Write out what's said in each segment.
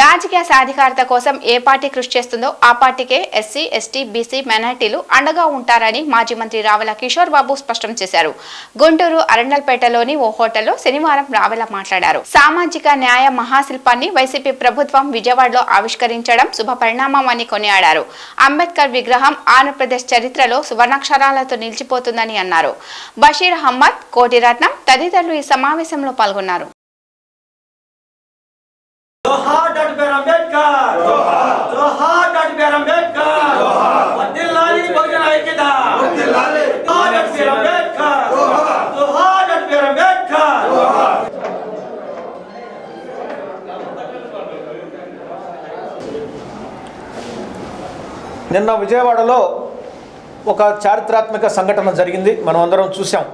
రాజకీయ సాధికారత కోసం ఏ పార్టీ కృషి చేస్తుందో ఆ పార్టీకే ఎస్సీ ఎస్టీ బీసీ మైనార్టీలు అండగా ఉంటారని మాజీ మంత్రి రావెల కిషోర్ బాబు స్పష్టం చేశారు. గుంటూరు అరండల్పేటలోని ఓ హోటల్లో శనివారం రావెల మాట్లాడారు. సామాజిక న్యాయ మహాశిల్పాన్ని వైసీపీ ప్రభుత్వం విజయవాడలో ఆవిష్కరించడం శుభ పరిణామం అని కొనియాడారు. అంబేద్కర్ విగ్రహం ఆంధ్రప్రదేశ్ చరిత్రలో సువర్ణాక్షరాలతో నిలిచిపోతుందని అన్నారు. బషీర్ అహ్మద్ కోటిరత్నం తదితరులు ఈ సమావేశంలో పాల్గొన్నారు. నిన్న విజయవాడలో ఒక చారిత్రాత్మక సంఘటన జరిగింది. మనం అందరం చూసాం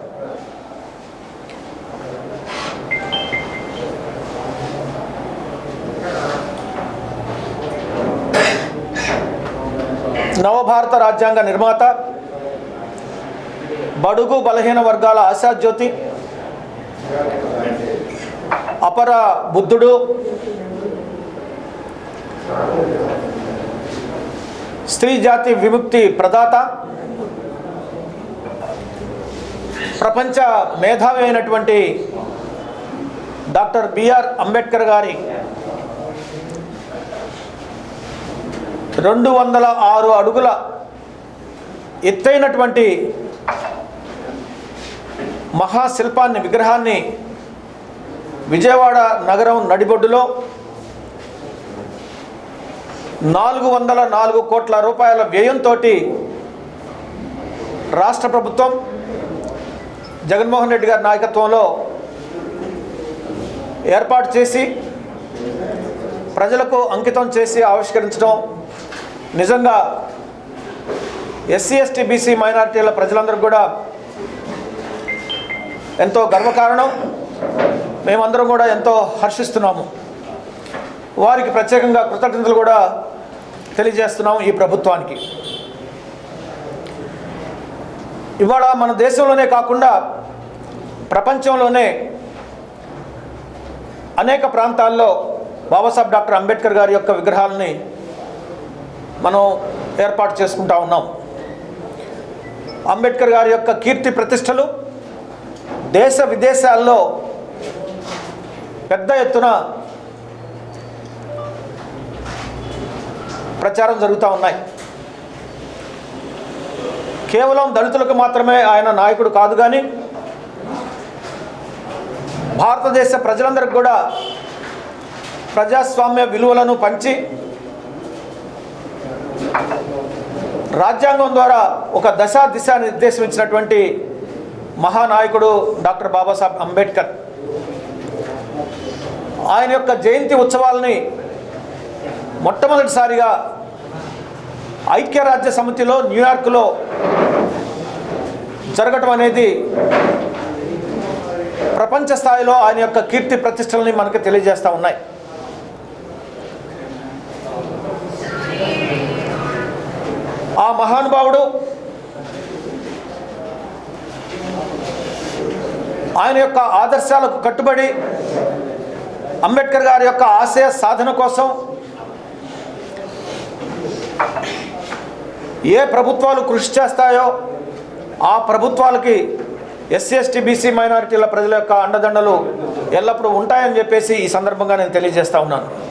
నవభారత రాజ్యాంగ నిర్మాత బడుగు బలహీన వర్గాల ఆశాజ్యోతి అపర బుద్ధుడు స్త్రీ జాతి విముక్తి ప్రదాత ప్రపంచ మేధావి అయినటువంటి డాక్టర్ బిఆర్ అంబేద్కర్ గారి రెండు వందల ఆరు అడుగుల ఎత్తైనటువంటి మహాశిల్పాన్ని విగ్రహాన్ని విజయవాడ నగరం నడిబొడ్డులో నాలుగు వందల నాలుగు కోట్ల రూపాయల వ్యయంతో రాష్ట్ర ప్రభుత్వం జగన్మోహన్ రెడ్డి గారి నాయకత్వంలో ఏర్పాటు చేసి ప్రజలకు అంకితం చేసి ఆవిష్కరించడం నిజంగా ఎస్సీ ఎస్టీ బీసీ మైనారిటీల ప్రజలందరికీ కూడా ఎంతో గర్వకారణం. మేమందరం కూడా ఎంతో హర్షిస్తున్నాము. వారికి ప్రత్యేకంగా కృతజ్ఞతలు కూడా తెలియజేస్తున్నాం ఈ ప్రభుత్వానికి. ఇవాళ మన దేశంలోనే కాకుండా ప్రపంచంలోనే అనేక ప్రాంతాల్లో బాబాసాహెబ్ డాక్టర్ అంబేద్కర్ గారి యొక్క విగ్రహాలని మనం ఏర్పాటు చేసుకుంటా ఉన్నాం. అంబేద్కర్ గారి యొక్క కీర్తి ప్రతిష్టలు దేశ విదేశాల్లో పెద్ద ఎత్తున ప్రచారం జరుగుతూ ఉన్నాయి. కేవలం దళితులకు మాత్రమే ఆయన నాయకుడు కాదు కానీ భారతదేశ ప్రజలందరికీ కూడా ప్రజాస్వామ్య విలువలను పంచి రాజ్యాంగం ద్వారా ఒక దశా దిశ నిర్దేశించినటువంటి మహానాయకుడు డాక్టర్ బాబాసాహెబ్ అంబేద్కర్. ఆయన యొక్క జయంతి ఉత్సవాలని మొట్టమొదటిసారిగా ఐక్యరాజ్య సమితిలో న్యూయార్క్లో జరగటం అనేది ప్రపంచ స్థాయిలో ఆయన యొక్క కీర్తి ప్రతిష్టలని మనకు తెలియజేస్తూ ఉన్నాయి. ఆ మహానుభావుడు ఆయన యొక్క ఆదర్శాలకు కట్టుబడి అంబేద్కర్ గారి యొక్క ఆశయ సాధన కోసం ఏ ప్రభుత్వాలు కృషి చేస్తాయో ఆ ప్రభుత్వాలకి ఎస్సీ ఎస్టీ బీసీ మైనారిటీల ప్రజల యొక్క అండదండలు ఎల్లప్పుడూ ఉంటాయని చెప్పేసి ఈ సందర్భంగా నేను తెలియజేస్తా ఉన్నాను.